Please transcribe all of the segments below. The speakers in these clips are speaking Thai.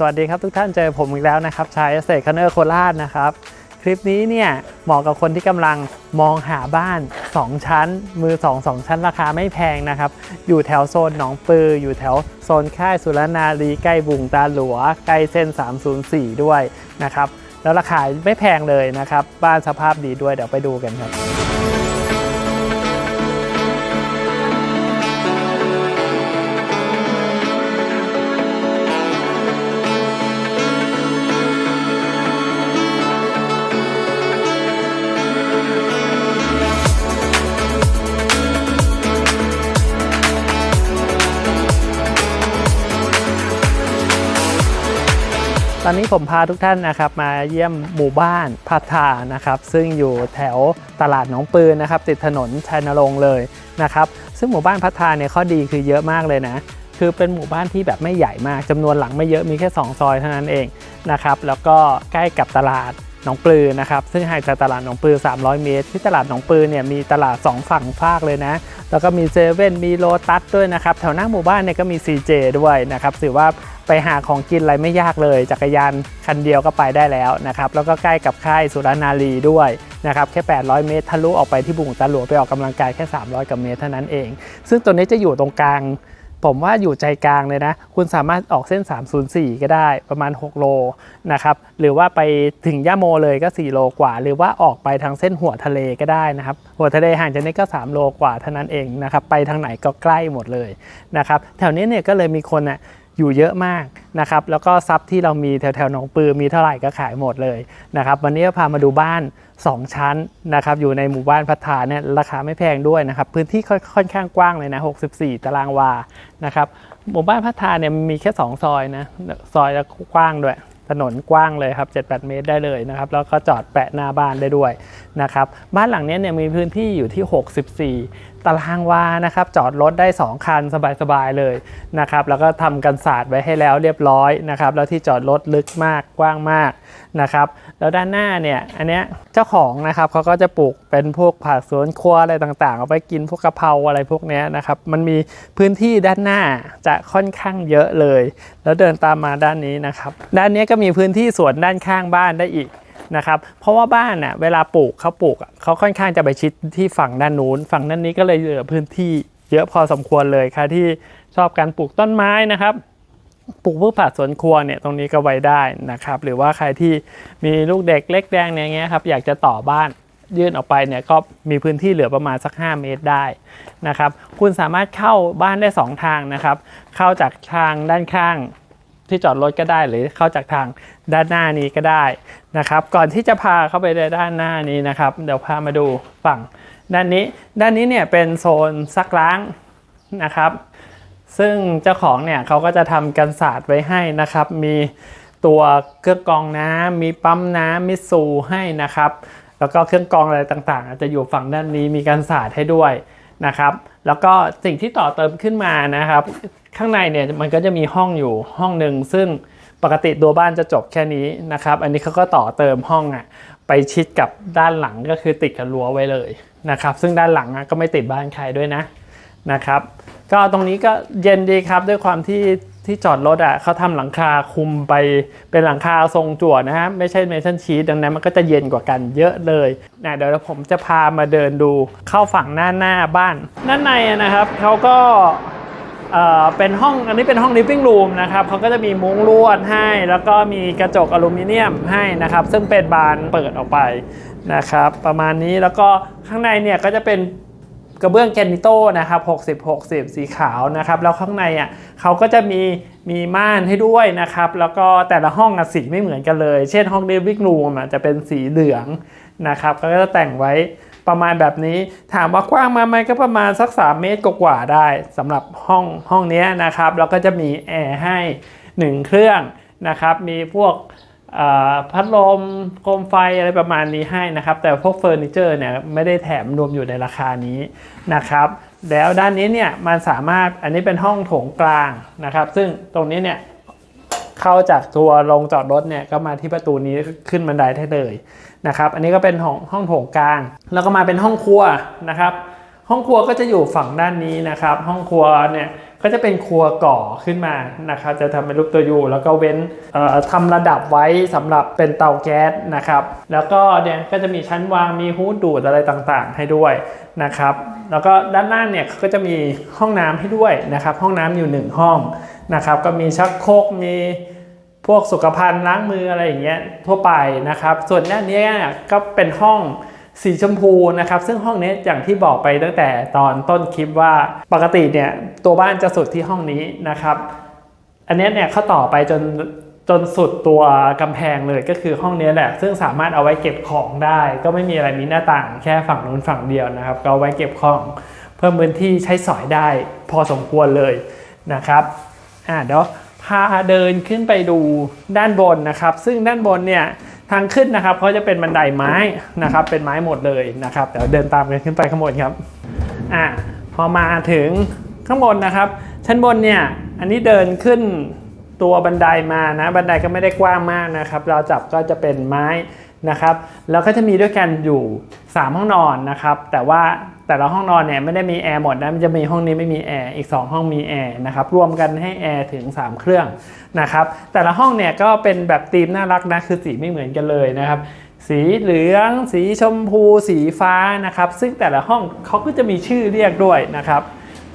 สวัสดีครับทุกท่านเจอผมอีกแล้วนะครับชายเกษตรคเนอร์โคราชนะครับ คลิปนี้เนี่ยเหมาะกับคนที่กำลังมองหาบ้าน 2 ชั้น มือ 2 2 ชั้นราคาไม่แพงนะครับ อยู่แถวโซนหนองปือ อยู่แถวโซนค่ายสุรนารีใกล้บุงตาหลัว ใกล้เส้น 304 ด้วยนะครับ แล้วราคาไม่แพงเลยนะครับ บ้านสภาพดีด้วยเดี๋ยวไปดูกันครับ อนนี้ผมพาทุกท่านนะครับมาเยี่ยมหมู่บ้านพัทานะครับซึ่งอยู่แถวตลาดหนองปืนนะครับติดถนนชัยนรงค์เลยนะครับซึ่งหมู่บ้านพัทาเนี่ยข้อดีคือเยอะมากเลยนะคือเป็นหมู่บ้านที่แบบไม่ใหญ่มากจำนวนหลังไม่เยอะมีแค่ 2 ซอยเท่านั้นเองนะครับแล้วก็ใกล้กับตลาดหนองปลือนะครับซึ่งห่างจากตลาดหนองปลือ 300 เมตร ที่ตลาดหนองปลือเนี่ยมีตลาด 2 ฝั่งภาคเลยนะ แล้วก็มีเซเว่นมีโลตัสด้วยนะครับแถวหน้าหมู่บ้านเนี่ยก็มี CJ ด้วยนะครับถือว่า ไปหาของกินอะไรไม่ยากเลย จักรยานคันเดียวก็ไปได้แล้วนะครับแล้วก็ใกล้กับค่ายสุรนารีด้วยนะครับแค่ 800 เมตรทะลุออกไปที่บุงตาหลวงไปออกกำลังกายแค่ 300กว่าเมตรเท่านั้นเอง ซึ่งตัวนี้จะอยู่ตรงกลางผมว่าอยู่ใจกลางเลยนะ คุณสามารถออกเส้น 304 ก็ได้ประมาณ 6 โลนะครับ หรือว่าไปถึงย่าโมเลยก็ 4 โลกว่า หรือว่าออกไปทางเส้นหัวทะเลก็ได้นะครับ หัวทะเลห่างจากนี้ก็ 3 โลกว่าเท่านั้นเองนะครับ ไปทางไหนก็ใกล้หมดเลยนะครับ แถวนี้เนี่ยก็เลยมีคนอะ อยู่เยอะมากนะครับแล้วก็ทรัพย์ที่เรามีแถวแถวๆหนองปือมีเท่าไหร่ก็ขายหมดเลยนะครับวันนี้ก็พามาดูบ้าน 2 ชั้นนะครับอยู่ในหมู่บ้านพัฒนาเนี่ยราคาไม่แพงด้วยนะครับพื้นที่ค่อนข้างกว้างเลยนะ64 ตารางวานะครับหมู่บ้านพัฒนาเนี่ยมีแค่ 2 ซอยนะซอยละกว้างด้วยถนนกว้างเลยครับ 7-8 เมตรได้เลยนะครับ แล้วก็จอดแปะหน้าบ้านได้ด้วยนะครับ บ้านหลังนี้เนี่ยมีพื้นที่อยู่ที่ 64ตารางวานะครับ จอดรถได้ 2 คันสบายๆเลยนะครับ แล้วก็ทำกันศาสตร์ไว้ให้แล้วเรียบร้อยนะครับ แล้วที่จอดรถลึกมากกว้างมากนะครับ แล้วด้านหน้าเนี่ยอันเนี้ยเจ้าของนะครับเขาก็จะปลูกเป็นพวกผักสวนครัวอะไรต่างๆ เอาไปกินพวกกะเพราอะไรพวกเนี้ยนะครับ มันมีพื้นที่ด้านหน้าจะค่อนข้างเยอะเลย แล้วเดินตามมาด้านนี้นะครับ ด้านนี้ก็มีพื้นที่สวนด้านข้างบ้านได้อีก นะครับเพราะว่าบ้านน่ะเวลาปลูกเขาปลูกเขาค่อนข้างจะไปชิดที่ฝั่งด้านนู้น ฝั่งด้านนี้ก็เลยเหลือพื้นที่เยอะพอสมควรเลยค่ะที่ชอบการปลูกต้นไม้นะครับปลูกพืชผักสวนครัวเนี่ยตรงนี้ก็ไว้ได้นะครับ หรือว่าใครที่มีลูกเด็กเล็กแดงเนี่ยเงี้ยครับอยากจะต่อบ้านยื่นออกไปเนี่ยก็มีพื้นที่เหลือประมาณสัก 5 เมตรได้นะครับ คุณสามารถเข้าบ้านได้ 2 ทางนะครับ เข้าจากทางด้านข้าง ที่จอดรถก็ได้หรือเข้าจากทางด้านหน้านี้ก็ได้นะครับ ก่อนที่จะพาเข้าไปในด้านหน้านี้นะครับ เดี๋ยวพามาดูฝั่งด้านนี้ ด้านนี้เนี่ยเป็นโซนซักล้างนะครับ ซึ่งเจ้าของเนี่ยเขาก็จะทำกันศาสตร์ไว้ให้นะครับ มีตัวเครื่องกรองน้ำมีปั๊มน้ำมิสซูให้นะครับ แล้วก็เครื่องกรองอะไรต่างๆอาจจะอยู่ฝั่งด้านนี้มีกันศาสตร์ให้ด้วยนะครับ แล้วก็สิ่งที่ต่อเติมขึ้นมานะครับ ข้างในเนี่ยมันก็จะมีห้องอยู่ห้องหนึ่งซึ่งปกติตัวบ้านจะจบแค่นี้นะครับ อันนี้เขาก็ต่อเติมห้องอะไปชิดกับด้านหลังก็คือติดกับรั้วไว้เลยนะครับ ซึ่งด้านหลังก็ไม่ติดบ้านใครด้วยนะนะครับ ก็ตรงนี้ก็เย็นดีครับด้วยความที่ที่จอดรถอะเขาทำหลังคาคุมไปเป็นหลังคาทรงจั่วนะฮะไม่ใช่เมทัลชีตดังนั้นมันก็จะเย็นกว่ากันเยอะเลยนะเดี๋ยวผมจะพามาเดินดูเข้าฝั่งหน้าหน้าบ้านด้านในนะครับเขาก็ เป็นห้องอันนี้เป็นห้อง living room นะครับเขาก็จะมีมุ้งลวดให้ แล้วก็มีกระจกอลูมิเนียมให้นะครับ ซึ่งเป็นบานเปิดออกไปนะครับ ประมาณนี้แล้วก็ข้างในเนี่ยก็จะเป็นกระเบื้องแกนิโต้นะครับ60 60 สีขาวนะครับ แล้วข้างในอะเขาก็จะมีมีม่านให้ด้วยนะครับ แล้วก็แต่ละห้องอะสีไม่เหมือนกันเลย เช่นห้องเดวิกรูมจะเป็นสีเหลืองนะครับ ก็จะแต่งไว้ ประมาณแบบนี้ ถามว่ากว้างมาไหมก็ประมาณสัก 3 เมตรกว่าได้สำหรับห้องห้องนี้นะครับแล้วก็จะมีแอร์ให้ 1 เครื่องนะครับ มีพวกพัดลมโคมไฟอะไรประมาณนี้ให้นะครับ แต่พวกเฟอร์นิเจอร์เนี่ยไม่ได้แถมรวมอยู่ในราคานี้นะครับ แล้วด้านนี้เนี่ยมันสามารถอันนี้เป็นห้องโถงกลางนะครับ ซึ่งตรงนี้เนี่ยเข้าจากตัวลงจอดรถเนี่ยก็มาที่ประตูนี้ขึ้นบันไดได้เลย นะครับอันนี้ก็เป็นห้องห้องโถงกลาง แล้วก็มาเป็นห้องครัวนะครับ ห้องครัวก็จะอยู่ฝั่งด้านนี้นะครับ ห้องครัวเนี่ยก็จะเป็นครัวก่อขึ้นมานะครับ จะทำเป็นรูปตัวยูแล้วก็เว้นเอ่อทำระดับไว้สำหรับเป็นเตาแก๊สนะครับ แล้วก็เนี่ยก็จะมีชั้นวางมีฮูดดูดอะไรต่างๆ ให้ด้วยนะครับ แล้วก็ด้านล่างเนี่ยก็จะมีห้องน้ำให้ด้วยนะครับ ห้องน้ำอยู่หนึ่งห้องนะครับ ก็มีชักโครกมี พวกสุขภัณฑ์ล้างมืออะไรอย่างเงี้ยทั่วไปนะครับ ส่วนด้านนี้เนี่ยก็เป็นห้องสีชมพูนะครับซึ่งห้องนี้อย่างที่บอกไปตั้งแต่ตอนต้นคลิปว่าปกติเนี่ยตัวบ้านจะสุดที่ห้องนี้นะครับ อันนี้เนี่ยเขาต่อไปจนจนสุดตัวกำแพงเลยก็คือห้องนี้แหละ ซึ่งสามารถเอาไว้เก็บของได้ ก็ไม่มีอะไรมีหน้าต่างแค่ฝั่งนู้นฝั่งเดียวนะครับ ก็เอาไว้เก็บของเพิ่มพื้นที่ใช้สอยได้พอสมควรเลยนะครับอ่าเดี๋ยว พาเดินขึ้นไปดูด้านบนนะครับ ซึ่งด้านบนเนี่ยทางขึ้นนะครับเขาจะเป็นบันไดไม้นะครับ เป็นไม้หมดเลยนะครับเดี๋ยวเดินตามกันขึ้นไปข้างบนครับอ่าพอมาถึงข้างบนนะครับ ชั้นบนเนี่ยอันนี้เดินขึ้นตัวบันไดมานะบันไดก็ไม่ได้กว้างมากนะครับ เราจับก็จะเป็นไม้นะครับ แล้วก็จะมีด้วยกันอยู่ 3 ห้องนอนนะครับ แต่ว่า แต่ละห้องนอนเนี่ยไม่ได้มีแอร์หมดนะมันจะมีห้องนี้ไม่มีแอร์อีก 2 ห้องมีแอร์นะครับรวมกันให้แอร์ถึง 3 เครื่องนะครับแต่ละห้องเนี่ยก็เป็นแบบธีมน่ารักนะคือสีไม่เหมือนกันเลยนะครับสีเหลือง สีชมพู สีฟ้านะครับซึ่งแต่ละห้องเขาก็จะมีชื่อเรียกด้วยนะครับ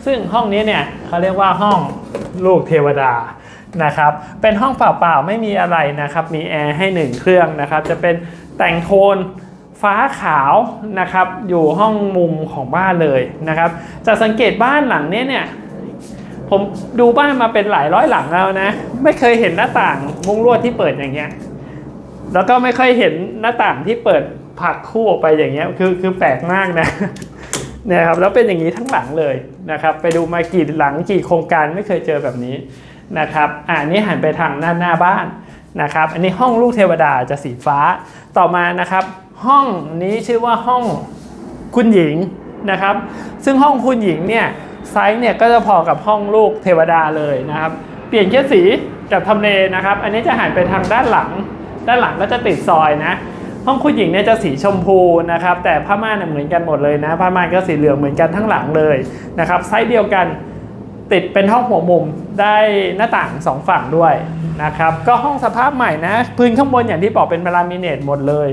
ซึ่งห้องนี้เนี่ยเขาเรียกว่าห้องลูกเทวดานะครับเป็นห้องเปล่าๆไม่มีอะไรนะครับมีแอร์ให้หนึ่งเครื่องนะครับจะเป็นแต่งโทน ฟ้าขาวนะครับอยู่ห้องมุมของบ้านเลยนะครับ จะสังเกตบ้านหลังนี้เนี่ยผมดูบ้านมาเป็นหลายร้อยหลังแล้วนะ ไม่เคยเห็นหน้าต่างมุ้งลวดที่เปิดอย่างเงี้ยแล้วก็ไม่ค่อยเห็นหน้าต่างที่เปิดผักคู่ออกไปอย่างเงี้ยคือคือแปลกมากนะเนี่ยครับแล้วเป็นอย่างนี้ทั้งหลังเลยนะครับ ไปดูมากี่หลังกี่โครงการไม่เคยเจอแบบนี้นะครับอ่านี่หันไปทางหน้าหน้าบ้านนะครับ อันนี้ห้องลูกเทวดาจะสีฟ้าต่อมานะครับ ห้องนี้ชื่อว่าห้องคุณหญิงนะครับ ซึ่งห้องคุณหญิงเนี่ยไซส์เนี่ยก็จะพอกับห้องลูกเทวดาเลยนะครับ เปลี่ยนแค่สีกับทำเลนะครับ อันนี้จะหันไปทางด้านหลัง ด้านหลังก็จะติดซอยนะห้องคุณหญิงเนี่ยจะสีชมพูนะครับ แต่ผ้าม่านเนี่ยเหมือนกันหมดเลยนะผ้าม่านก็สีเหลืองเหมือนกันทั้งหลังเลยนะครับไซส์เดียวกันติดเป็นห้องหัวมุมได้หน้าต่างสองฝั่งด้วยนะครับ ก็ห้องสภาพใหม่นะ พื้นข้างบนอย่างที่บอกเป็นลามิเนตหมดเลย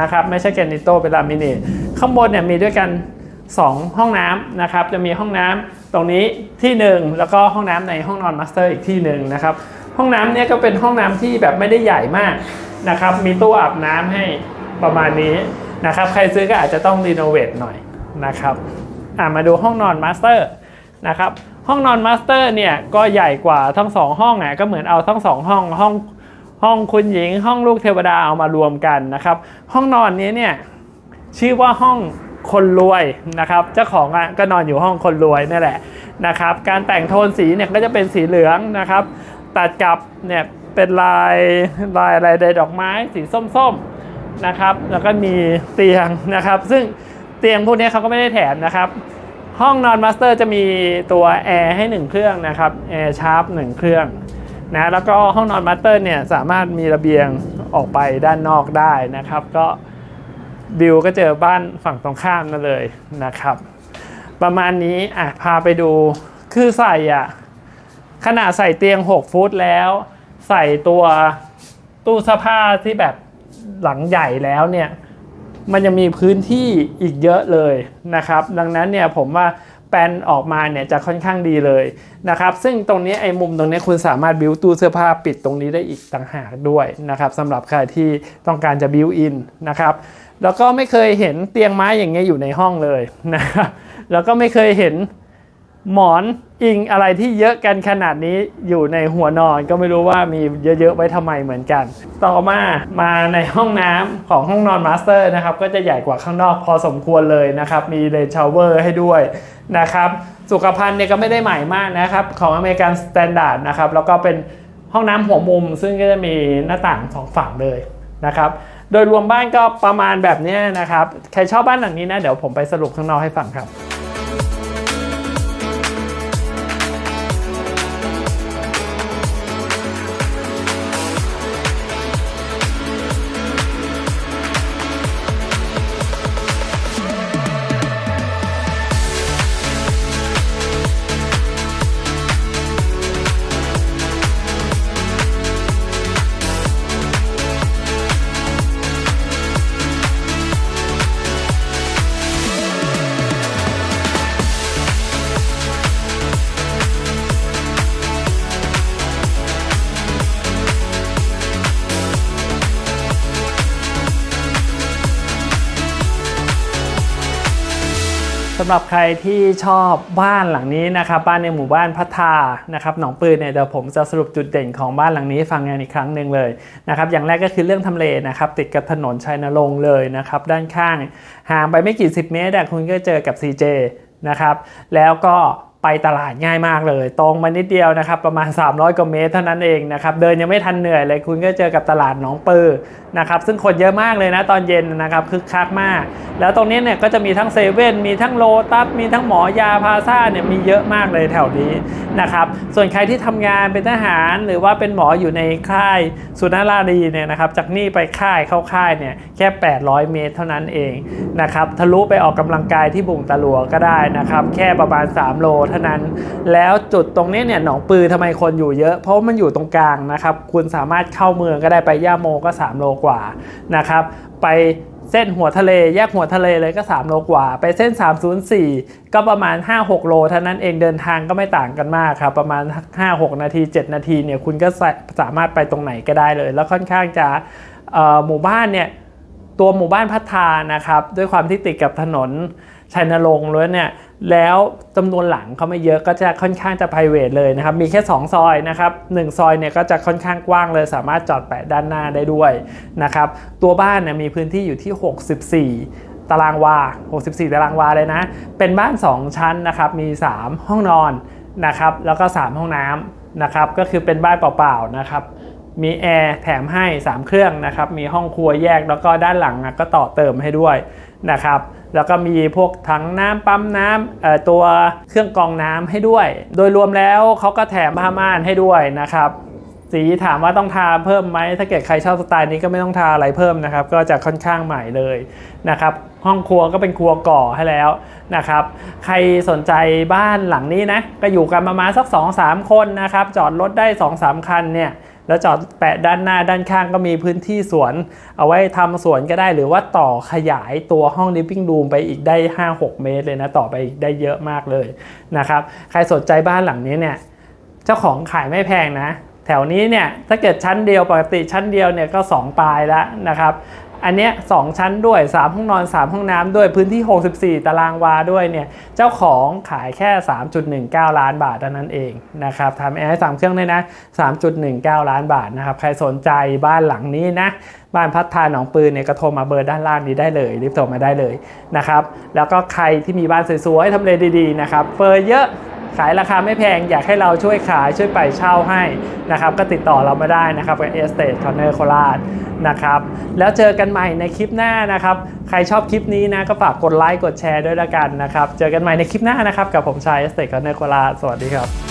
นะครับไม่ใช่แกนิโตเป็นลามิเนตข้างบนเนี่ยมีด้วยกัน 2 ห้องน้ำนะครับจะมีห้องน้ำตรงนี้ที่หนึ่งแล้วก็ห้องน้ำในห้องนอนมาสเตอร์อีกที่หนึ่งนะครับห้องน้ำเนี่ยก็เป็นห้องน้ำที่แบบไม่ได้ใหญ่มากนะครับมีตู้อาบน้ำให้ประมาณนี้นะครับใครซื้อก็อาจจะต้องรีโนเวทหน่อยนะครับมาดูห้องนอนมาสเตอร์นะครับห้องนอนมาสเตอร์เนี่ยก็ใหญ่กว่าทั้งสองห้องอะก็เหมือนเอาทั้งสองห้องห้อง ห้องคุณหญิง ห้องลูกเทวดาเอามารวมกันนะครับ ห้องนอนนี้เนี่ยชื่อว่าห้องคนรวยนะครับ เจ้าของอะก็นอนอยู่ห้องคนรวยนี่แหละนะครับ การแต่งโทนสีเนี่ยก็จะเป็นสีเหลืองนะครับ ตัดกับเนี่ยเป็นลายลายอะไรใดดอกไม้สีส้มๆนะครับ แล้วก็มีเตียงนะครับ ซึ่งเตียงพวกนี้เขาก็ไม่ได้แถมนะครับ ห้องนอนมาสเตอร์จะมีตัวแอร์ให้ 1 เครื่องนะครับแอร์ชาร์ป1เครื่อง นะแล้วก็ห้องนอนมาสเตอร์เนี่ยสามารถมีระเบียงออกไปด้านนอกได้นะครับ ก็วิวก็เจอบ้านฝั่งตรงข้ามนั่นเลยนะครับ ประมาณนี้อะพาไปดูคือใส่อะขนาดใส่เตียง 6 ฟุตแล้ว ใส่ตัวตู้เสื้อผ้าที่แบบหลังใหญ่แล้วเนี่ยมันยังมีพื้นที่อีกเยอะเลยนะครับ ดังนั้นเนี่ยผมว่า แปลนออกมาเนี่ยจะค่อนข้างดีเลยนะครับซึ่งตรงนี้ไอ้มุมตรงนี้คุณสามารถบิวตู้เสื้อผ้าปิดตรงนี้ได้อีกต่างหากด้วยนะครับสำหรับใครที่ต้องการจะบิวอินนะครับแล้วก็ไม่เคยเห็นเตียงไม้อย่างเงี้ยอยู่ในห้องเลยนะครับแล้วก็ไม่เคยเห็น หมอนอิงอะไรที่เยอะกันขนาดนี้อยู่ในหัวนอนก็ไม่รู้ว่ามีเยอะๆไว้ทำไมเหมือนกัน ต่อมามาในห้องน้ำของห้องนอนมาสเตอร์นะครับก็จะใหญ่กว่าข้างนอกพอสมควรเลยนะครับมีเลนชาวเวอร์ให้ด้วยนะครับสุขภัณฑ์เนี่ยก็ไม่ได้ใหม่มากนะครับของอเมริกันสแตนดาร์ดนะครับแล้วก็เป็นห้องน้ำหัวมุม ซึ่งก็จะมีหน้าต่างสองฝั่งเลยนะครับโดยรวมบ้านก็ประมาณแบบนี้นะครับใครชอบบ้านหลังนี้นะเดี๋ยวผมไปสรุปข้างนอกให้ฟังครับำหรับใครที่ชอบบ้านหลังนี้นะครับบ้านในหมู่บ้านพัทานะครับหนองปืนเนี่ยเดี๋ยวผมจะสรุปจุดเด่นของบ้านหลังนี้ฟังกันอีกครั้งหนึ่งเลยนะครับอย่างแรกก็คือเรื่องทำเลนะครับติดกับถนนชัยนรงค์เลยนะครับด้านข้างห่างไปไม่กี่สิบเมตรคุณก็เจอกับ CJ นะครับแล้วก็ ไปตลาดง่ายมากเลย ตรงมานิดเดียวนะครับประมาณ 300กว่าเมตรเท่านั้นเองนะครับเดินยังไม่ทันเหนื่อยเลย คุณก็เจอกับตลาดหนองปือนะครับซึ่งคนเยอะมากเลยนะตอนเย็นนะครับคึกคักมาก แล้วตรงนี้เนี่ยก็จะมีทั้งเซเว่นมีทั้งโลตัสมีทั้งหมอยาพาซ่าเนี่ยมีเยอะมากเลยแถวนี้นะครับส่วนใครที่ทำงานเป็นทหารหรือว่าเป็นหมออยู่ในค่ายสุนารารีเนี่ยนะครับจากนี่ไปค่ายเข้าค่ายเนี่ยแค่ 800 เมตรเท่านั้นเองนะครับทะลุไปออกกำลังกายที่บุงตะหลัวก็ได้นะครับแค่ประมาณ 3 โลเท่านั้น แล้วจุดตรงนี้เนี่ยหนองปือทำไมคนอยู่เยอะ เพราะว่ามันอยู่ตรงกลางนะครับ คุณสามารถเข้าเมืองก็ได้ไปย่าโมก็ 3 โลกว่านะครับไปเส้นหัวทะเลแยกหัวทะเลเลยก็ 3 โลกว่า ไปเส้น 304 ก็ประมาณ 5-6 โลเท่านั้นเองเดินทางก็ไม่ต่างกันมากครับประมาณ 5-6 นาที 7 นาทีเนี่ยคุณก็สามารถไปตรงไหนก็ได้เลย แล้วค่อนข้างจะหมู่บ้านเนี่ยตัวหมู่บ้านพัฒนานะครับด้วยความที่ติดกับถนน ชัยนรงค์เลยเนี่ยแล้วจำนวนหลังเขาไม่เยอะก็จะค่อนข้างจะ p r i v a t เลยนะครับ มีแค่ 2 ซอยนะครับหนึ่งซอยเนี่ยก็จะค่อนข้างกว้างเลย สามารถจอดแปะด้านหน้าได้ด้วยนะครับ ตัวบ้านเนี่ยมีพื้นที่อยู่ที่ 64ตารางวา 64 ตารางวาเลยนะ เป็นบ้าน 2 ชั้นนะครับ มี 3 ห้องนอนนะครับ แล้วก็ 3 ห้องน้ำนะครับ ก็คือเป็นบ้านเปล่าๆนะครับ มีแอร์แถมให้ 3 เครื่องนะครับ มีห้องครัวแยก แล้วก็ด้านหลังอะก็ต่อเติมให้ด้วยนะครับ แล้วก็มีพวกถังน้ำปั๊มน้ำตัวเครื่องกรองน้ำให้ด้วย โดยรวมแล้วเขาก็แถมผ้าม่านให้ด้วยนะครับสีถามว่าต้องทาเพิ่มไหมถ้าเกิดใครชอบสไตล์นี้ก็ไม่ต้องทาอะไรเพิ่มนะครับ ก็จะค่อนข้างใหม่เลยนะครับห้องครัวก็เป็นครัวก่อให้แล้วนะครับ ใครสนใจบ้านหลังนี้นะก็อยู่กันประมาณสัก 2-3 คนนะครับ จอดรถได้ 2-3 คันเนี่ย แล้วจอดแปะด้านหน้าด้านข้างก็มีพื้นที่สวน เอาไว้ทำสวนก็ได้หรือว่าต่อขยายตัวห้อง living room ไปอีกได้ 5-6 เมตรเลยนะ ต่อไปอีกได้เยอะมากเลยนะครับ ใครสนใจบ้านหลังนี้เนี่ย เจ้าของขายไม่แพงนะ แถวนี้เนี่ย ถ้าเกิดชั้นเดียวปกติชั้นเดียวเนี่ยก็ 2 ปลายแล้วนะครับ อันเนี้ยสองชั้นด้วย 3 ห้องนอน 3 ห้องน้ำด้วยพื้นที่ 64 ตารางวาด้วยเนี่ยเจ้าของขายแค่ 3.19 ล้านบาทเท่านั้นเองนะครับทำแอร์สามเครื่องเลยนะ 3.19 ล้านบาทนะครับใครสนใจบ้านหลังนี้นะบ้านพัฒนาหนองปืนเนี่ยก็โทรมาเบอร์ด้านล่างนี้ได้เลยรีบโทรมาได้เลยนะครับแล้วก็ใครที่มีบ้านสวยๆทำเลดีๆนะครับเฟอร์เยอะ ขายราคาไม่แพงอยากให้เราช่วยขายช่วยไปเช่าให้นะครับ ก็ติดต่อเรามาได้นะครับกับเอสเต e คอนเนอร์โคราชนะครับ แล้วเจอกันใหม่ในคลิปหน้านะครับ ใครชอบคลิปนี้นะก็ฝากกดไลค์กดแชร์ด้วยละกันนะครับ เจอกันใหม่ในคลิปหน้านะครับ กับผมชายเอสเต e คอนเนอร์โคราชสวัสดีครับ